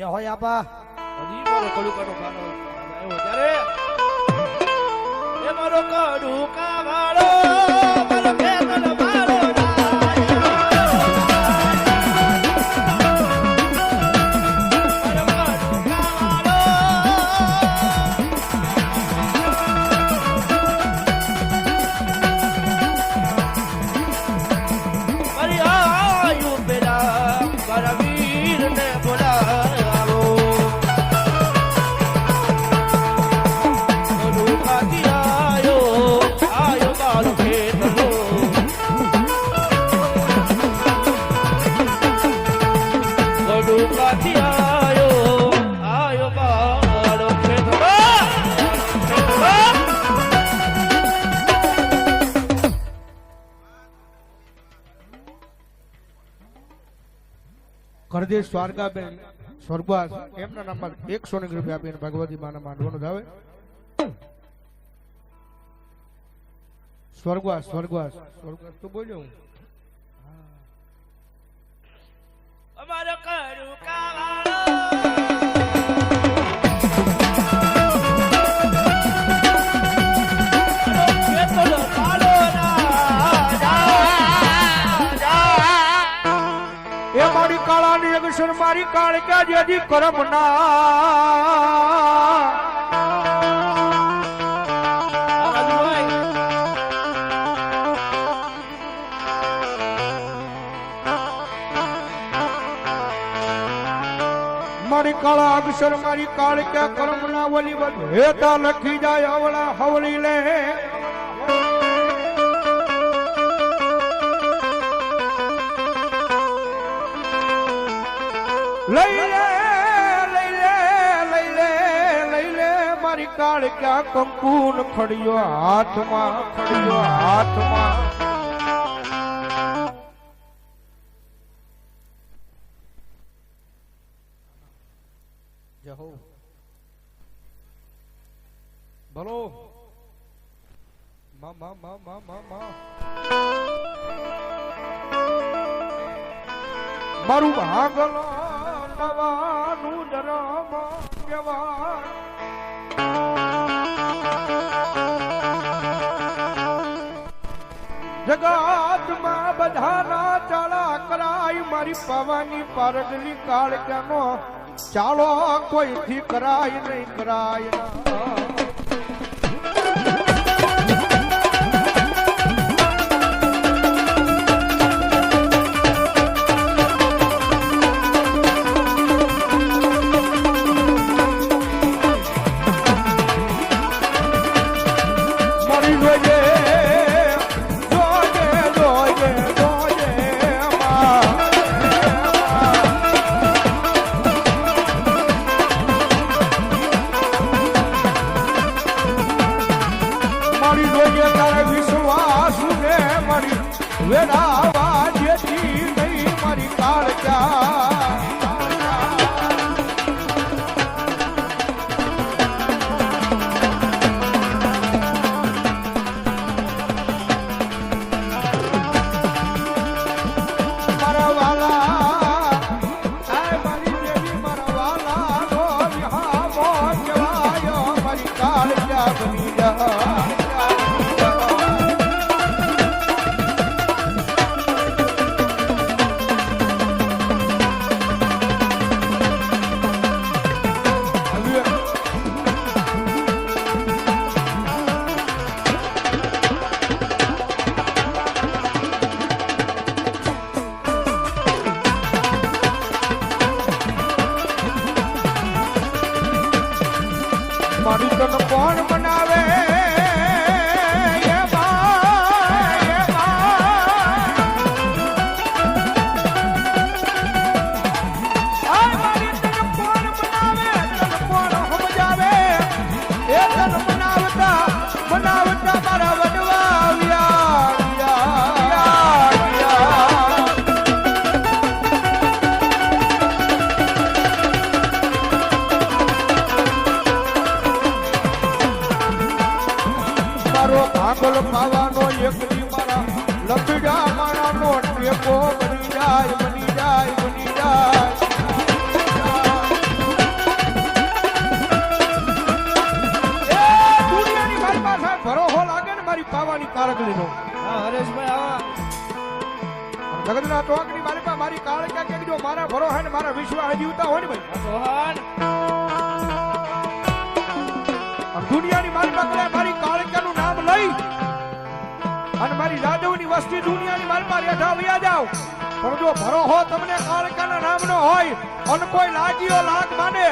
બે હોય આપા. હજી મારો કડુકાનો ગાનો આવ્યો ત્યારે. એ મારો કડુકા વાળો કરદેશ સ્વારકાબેન સ્વર્ગવાસ, એમના નામમાં એકસો ને રૂપિયા આપીને ભગવતી માના માંડવાનું ધાવે સ્વર્ગવાસ સ્વર્ગવાસ સ્વર્ગવાસ, તો બોલ્યો હું. અમારો કડુકા મારી કાળ કે જેદી કરમ ના. મારી કાળા અક્ષર, મારી કાળ કે કર્મ ના વલી બધ હેતા લખી જાય અવળા હવળી લે. કાળ ક્યાં કંકુન ખડ્યો હાથમાં ખડ્યો હાથમાં. ભલો મા મા મા મા મા મારું ભાગલ નવાનું જરમ કહેવાય જગતમાં બધાના ચાળા કરાય. મારી પવાની પારગની કાળ કેનો ચાલો કોઈથી કરાય નહીં કરાય. જગતના મારી પાસે મારી કાળકા કે જો મારા ભરો હે ને મારા વિશ્વાસ જીવતા હોય ને ભાઈ. ભગવાન. દુનિયાની મારી પાસે મારી કાળકાનું નામ લઈ? અને મારી જાદવની વસ્તી દુનિયાની પાસે રેઠા વયા જાવ પણ જો ભરો હો તમને કાળકાના નામનો હોય અને કોઈ લાગ્યો લાગ માને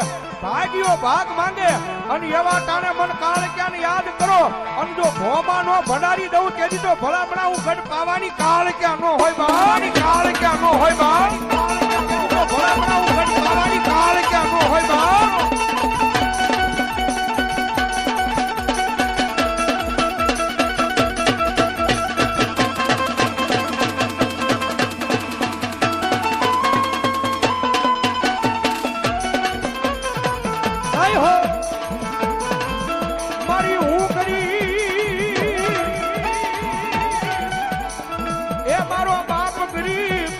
ભાગ્યો ભાગ માંગે અને એવા ટાણે મન કાળક્યાને યાદ કરો? અને જો ભોમાનો ભડારી દઉં તેથી તો ભલામણા હું ગઢ પાવાની કાળક્યા નો હોય બાની કાળક્યા નો હોય બા ભલામણા હું ગઢ પાવાની કાળક્યા નો હોય બા હો. મારી હું કરી એ મારો બાપ ગરીબ.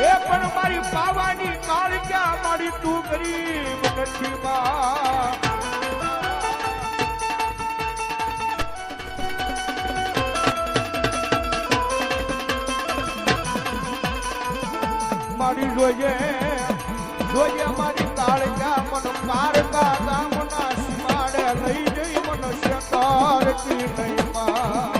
એ પણ મારી પાવાની કાળ ક્યાં મારી તું ગરીબ નથી મારી જોઈએ જોઈએ મારી કાળજા મન પારકા ગામના સીમાડે લઈ જઈ મન શકાર કી નહીં માં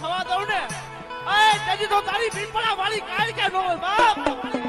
થવા દઉં ને? એ તેથી તો તારી પીપળા વાળી કાળ કે નો બાપ.